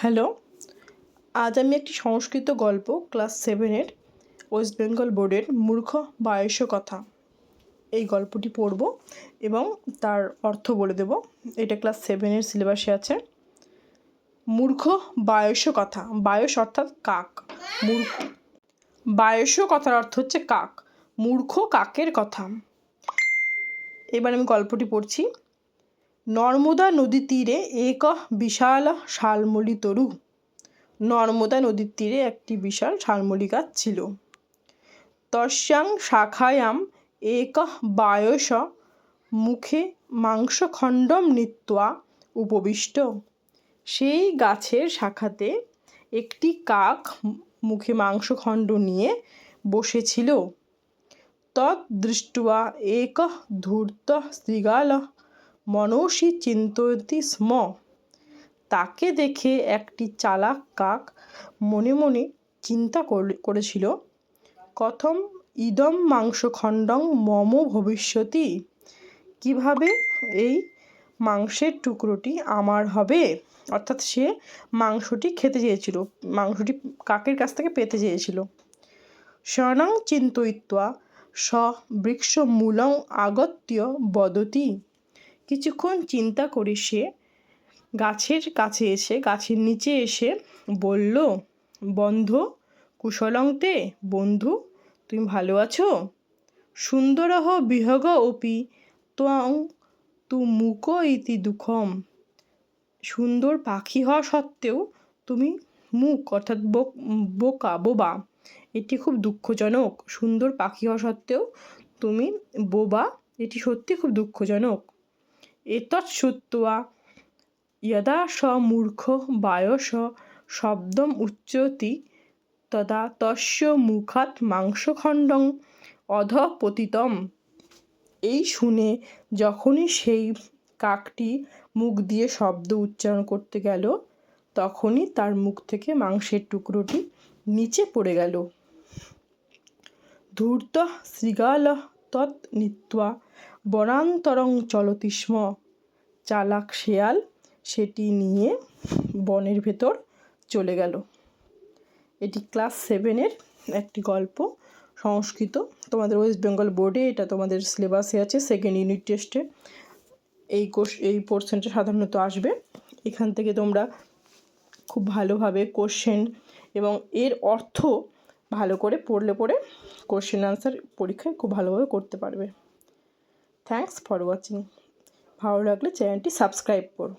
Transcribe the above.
Hello, আজ আমি একটি সংস্কৃত গল্প ক্লাস সেভেনের ওয়েস্ট বেঙ্গল বোর্ডের মূর্খ বায়স কথা এই গল্পটি পড়ব এবং তার অর্থ বলে দেব। এটা ক্লাস সেভেনের সিলেবাসে আছে। মূর্খ বায়স কথা বায়স অর্থাৎ কাক। মূর্খ বায়স কথার অর্থ হচ্ছে কাক। মূর্খ কাকের কথা। এবার আমি গল্পটি পড়ছি। নর্মদা নদীর তীরে এক বিশাল শালমলি তরু। নর্মদা নদীর তীরে একটি বিশাল শালমলি গাছ ছিল। তস্যাং শাখায়াম এক বায়স মুখে মাংসখণ্ডম নৃত্যা উপবিষ্ট। সেই গাছের শাখাতে একটি কাক মুখে মাংসখণ্ড নিয়ে বসেছিল। দৃষ্টা এক ধূর্ত শৃগাল মনসি চিন্তয়তি স্ম। তাকে দেখে একটি চালাক কাক মনে মনে চিন্তা করেছিল, কথম ইদম মাংসখণ্ডং মম ভবিষ্যতি। কীভাবে এই মাংসের টুকরোটি আমার হবে? অর্থাৎ সে মাংসটি খেতে চেয়েছিল, মাংসটি কাকের কাছ থেকে পেতে চেয়েছিল। স্বর্ণং চিন্তয়িত্বা স বৃক্ষমূলং আগত্য বদতি। কিছুক্ষণ চিন্তা করে সে গাছের কাছে এসে, গাছের নিচে এসে বলল, বন্ধ, কুশলংতে, বন্ধু, তুমি ভালো আছো? সুন্দরহ বিহগ অপি ত্বং তু মুক ইতি দুঃখম। সুন্দর পাখি হওয়া সত্ত্বেও তুমি মুখ, অর্থাৎ বোকা, বোবা, এটি খুব দুঃখজনক। সুন্দর পাখি হওয়া সত্ত্বেও তুমি বোবা, এটি সত্যি খুব দুঃখজনক। এতৎ শ্রুত্বা যদা স মূর্খ বায়স শব্দম উচ্চতি তদা তস্য মুখাত মাংসখণ্ডং অধপতিতম এই শুনে যখনই সেই কাকটি মুখ দিয়ে শব্দ উচ্চারণ করতে গেল, তখনই তার মুখ থেকে মাংসের টুকরোটি নিচে পড়ে গেল। ধূর্ত শৃগাল তৎ নীত্বা বনান্তরং চলতি স্ম। চালাক শেয়াল সেটি নিয়ে বনের ভেতর চলে গেল। এটি ক্লাস সেভেনের একটি গল্প সংস্কৃত। তোমাদের ওয়েস্ট বেঙ্গল বোর্ডে এটা তোমাদের সিলেবাসে আছে সেকেন্ড ইউনিট টেস্টে এই কোর্স এই পোর্শনটা সাধারণত আসবে। এখান থেকে তোমরা খুব ভালোভাবে কোশ্চেন এবং এর অর্থ ভালো করে পড়লে পড়ে কোশ্চেন আনসার পরীক্ষায় খুব ভালোভাবে করতে পারবে। থ্যাংকস ফর ওয়াচিং ভালো লাগলে চ্যানেলটি সাবস্ক্রাইব করো।